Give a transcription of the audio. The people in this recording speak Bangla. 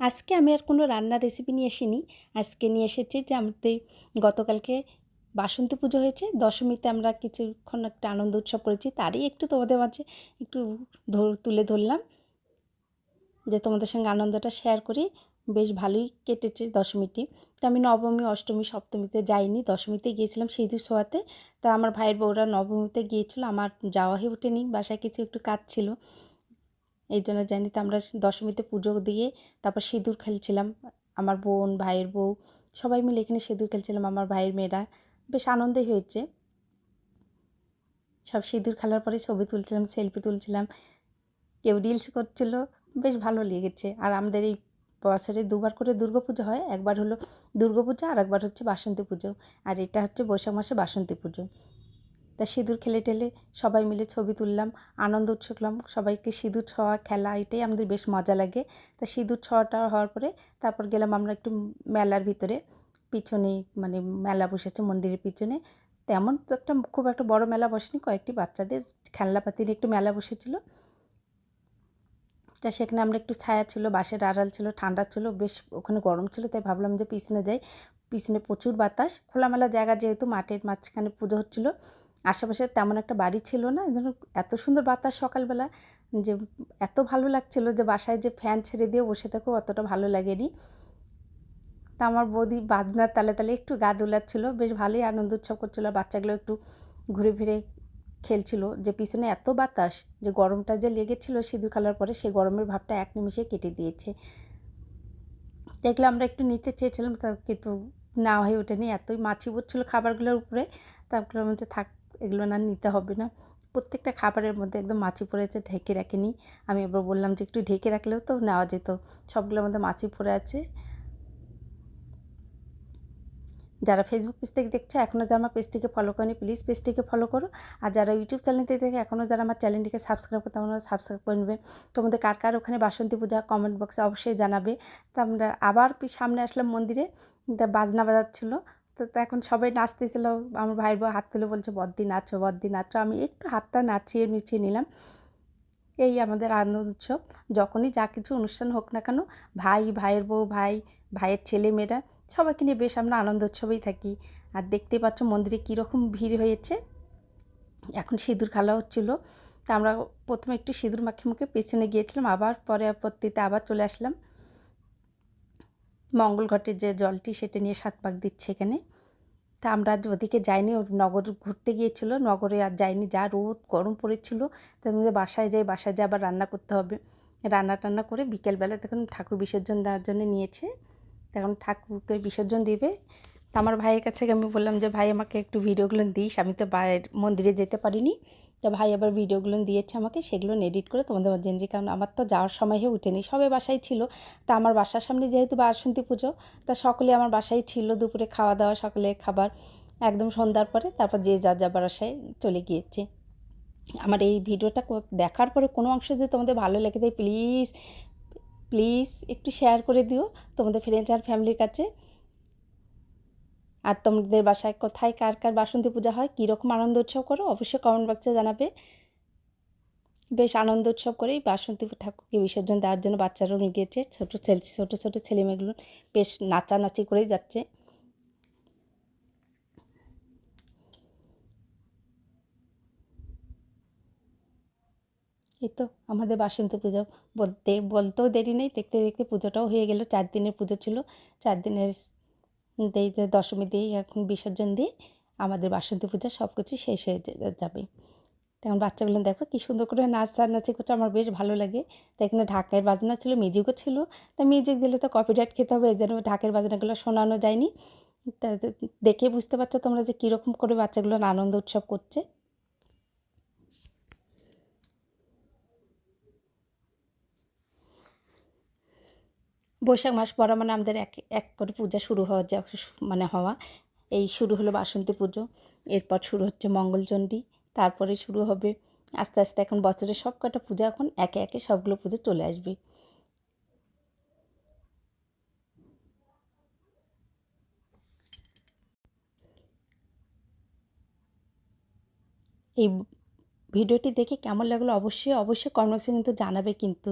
আজকে আমি আর কোনো রান্নার রেসিপি নিয়ে আসিনি। আজকে নিয়ে এসেছি যে আমাদের গতকালকে বাসন্তী পুজো হয়েছে, দশমীতে আমরা কিছুক্ষণ একটা আনন্দ উৎসব করেছি। তারই একটু তোমাদের মাঝে একটু তুলে ধরলাম যে তোমাদের সঙ্গে আনন্দটা শেয়ার করি। বেশ ভালোই কেটেছে দশমীটি। তো আমি নবমী, অষ্টমী, সপ্তমীতে যাইনি। দশমীতে গিয়েছিলাম সিঁদুর সোয়াতে তা আমার ভাইয়ের বউরা নবমীতে গিয়েছিল। আমার যাওয়া হয়ে ওঠেনি। বাসায় কিছু একটু কাজ ছিল। এই জন্য জানি তো আমরা দশমীতে পুজো দিয়ে তারপর সিঁদুর খেলছিলাম, আমার বোন, ভাইয়ের বউ, সবাই মিলে এখানে সিঁদুর খেলছিলাম আমার ভাইয়ের মেয়েরা। বেশ আনন্দই হয়েছে। সব সিঁদুর খেলার পরে ছবি তুলছিলাম সেলফি তুলছিলাম, কেউ রিলস করছিল, বেশ ভালো লেগেছে। আর আমাদের এই বছরে দুবার করে দুর্গাপুজো হয়, একবার হলো দুর্গা পুজো আর একবার হচ্ছে বাসন্তী পুজো। আর এটা হচ্ছে বৈশাখ মাসে বাসন্তী পুজো। তা সিঁদুর খেলে টেলে সবাই মিলে ছবি তুললাম, আনন্দ উৎসবলাম সবাইকে সিঁদুর ছোঁয়া খেলা এটাই আমাদের বেশ মজা লাগে। তা সিঁদুর ছোঁয়াটা হওয়ার পরে তারপর গেলাম আমরা একটু মেলার ভিতরে, পিছনে মানে মেলা বসেছে মন্দিরের পিছনে। তেমন তো একটা খুব একটা বড় মেলা বসেনি, কয়েকটি বাচ্চাদের খেলনাপাতির একটু মেলা বসেছিল। তা সেখানে আমরা একটু ছায়া ছিল বাসের আড়াল ছিল, ঠান্ডা ছিল, বেশ ওখানে গরম ছিল, তাই ভাবলাম যে পিছনে যাই। পিছনে প্রচুর বাতাস, খোলামেলা জায়গা যেহেতু, মাঠের মাঝখানে পুজো হচ্ছিল। আশেপাশে তেমন একটা বাড়ি ছিল না। এই এত সুন্দর বাতাস সকালবেলা, যে এত ভালো লাগছিল যে বাসায় যে ফ্যান ছেড়ে দিয়ে বসে থাকো, অতটা ভালো লাগেনি। তা আমার বৌদি বাজনার তালে তালে একটু গা দোলাচ্ছিলো, বেশ ভালোই আনন্দ উৎসব করছিল বাচ্চাগুলো একটু ঘুরে ফিরে খেলছিল। যে পিছনে এত বাতাস, যে গরমটা যে লেগেছিল সিঁদুর খেলার পরে, সেই গরমের ভাবটা এক নিমিষে কেটে দিয়েছে। দেখলে আমরা একটু নিতে চেয়েছিলাম, তা কিন্তু না হয়ে ওঠেনি। এতই মাছি পড়ছিল খাবারগুলোর উপরে। তারপরে হচ্ছে থাক এগুলো না নিতে হবে না। প্রত্যেকটা খাবারের মধ্যে একদম মাছি পড়েছে, ঢেকে রাখেনি। আমি এবার বললাম যে একটু ঢেকে রাখলেও তো নেওয়া যেত। সবগুলোর মধ্যে মাছি পড়ে আছে। যারা ফেসবুক পেজ থেকে দেখছ এখনও যারা আমার পেজটিকে ফলো করেনি প্লিজ পেজটিকে ফলো করো। আর যারা ইউটিউব চ্যানেল থেকে দেখে এখনও যারা আমার চ্যানেলটিকে সাবস্ক্রাইব করতে আমরা সাবস্ক্রাইব করে নেবে। তোমাদের কার কার ওখানে বাসন্তী পূজা কমেন্ট বক্সে অবশ্যই জানাবে। তা আমরা আবার সামনে আসলাম মন্দিরে। বাজনা বাজাচ্ছিলো। তো এখন সবাই নাচতেছিল। আমার ভাইয়ের বউ হাত তুলে বলছে, বদ্দি, নাচো বদ্দি, নাচো। আমি একটু হাতটা নাচিয়ে নিচিয়ে নিলাম। এই আমাদের আনন্দ উৎসব। যখনই যা কিছু অনুষ্ঠান হোক না কেন, ভাই, ভাইয়ের বউ, ভাই, ভাইয়ের ছেলে, মেয়েরা, সবাইকে নিয়ে বেশ আমরা আনন্দ উৎসবেই থাকি। আর দেখতে পাচ্ছ মন্দিরে কীরকম ভিড় হয়েছে। এখন সিঁদুর খেলা হচ্ছিল। তা আমরা প্রথমে একটু সিঁদুর মাখে মুখে পেছনে গিয়েছিলাম, আবার পরে আপত্তিতে আবার চলে আসলাম। মঙ্গল ঘটের যে জলটি সেটা নিয়ে সাত পাক দিচ্ছে এখানে। তা আমরা ওদিকে যাইনি, ওর নগর ঘুরতে গিয়েছিল, নগরে আর যাইনি, যা রোদ, গরম পড়েছিল। তার মধ্যে বাসায় যাই বাসায় যাই আবার রান্না করতে হবে। রান্না টান্না করে বিকেলবেলা তখন ঠাকুর বিসর্জন দেওয়ার জন্য নিয়েছে। তখন ঠাকুরকে বিসর্জন দিবে। তা আমার ভাইয়ের কাছে আমি বললাম যে, ভাই, আমাকে একটু ভিডিওগুলো দিস। আমি তো মন্দিরে যেতে পারিনি। তো ভাই আবার ভিডিওগুলো দিয়েছে আমাকে, সেগুলো এডিট করে তোমাদের মধ্যে যে কারণ আমার তো যাওয়ার সময় হয়ে উঠেনি সবে বাসায় ছিল। তা আমার বাসার সামনে যেহেতু বাসন্তী পুজো, তা সকলে আমার বাসায় ছিল দুপুরে খাওয়া দাওয়া সকলে খাবার। একদম সন্ধ্যার পরে তারপর যে যা যা বাসায় চলে গিয়েছে। আমার এই ভিডিওটা দেখার পরে কোনো অংশ যদি তোমাদের ভালো লেগে দেয় প্লিজ প্লিজ একটু শেয়ার করে দিও তোমাদের ফ্রেন্ডস আর ফ্যামিলির কাছে। আর তোমাদের বাসায় কোথায় কার কার বাসন্তী পূজা হয়, কীরকম আনন্দ উৎসব করো, অবশ্যই কমেন্ট বক্সে জানাবে। বেশ আনন্দ উৎসব করেই বাসন্তী ঠাকুরকে বিসর্জন দেওয়ার জন্য বাচ্চারাও গিয়েছে ছোটো ছেলে, ছোটো ছোটো ছেলেমেয়েগুলো বেশ নাচানাচি করেই যাচ্ছে। এই তো আমাদের বাসন্তী পুজো বলতে, বলতেও দেরি নেই, দেখতে দেখতে পুজোটাও হয়ে গেল, চার দিনের পুজো ছিল, চার দিনের দশমী দিয়েই এখন বিসর্জন দিয়ে আমাদের বাসন্তী পূজা সব কিছু শেষ হয়ে যাবে। তেমন বাচ্চাগুলো দেখো কী সুন্দর করে নাচ নাচি করছে আমার বেশ ভালো লাগে। তাই এখানে ঢাকের বাজনা ছিল, মিউজিকও ছিল। তা মিউজিক দিলে তো কপিরাইট খেতে হবে, এই জন্য ঢাকের বাজনাগুলো শোনানো যায়নি। তা, দেখে বুঝতে পারছ তোমরা যে কীরকম করে বাচ্চাগুলো আনন্দ উৎসব করছে। বৈশাখ মাস পড়া মানে আমাদের এক এক করে পূজা শুরু হওয়া যা মানে হওয়া। এই শুরু হলো বাসন্তী পুজো, এরপর শুরু হচ্ছে মঙ্গলচণ্ডী, তারপরে শুরু হবে আস্তে আস্তে এখন বছরের সব কটা পূজা এখন একে একে সবগুলো পুজো চলে আসবে। এই ভিডিওটি দেখে কেমন লাগল অবশ্যই অবশ্যই কমেন্ট কিন্তু জানাবে কিন্তু।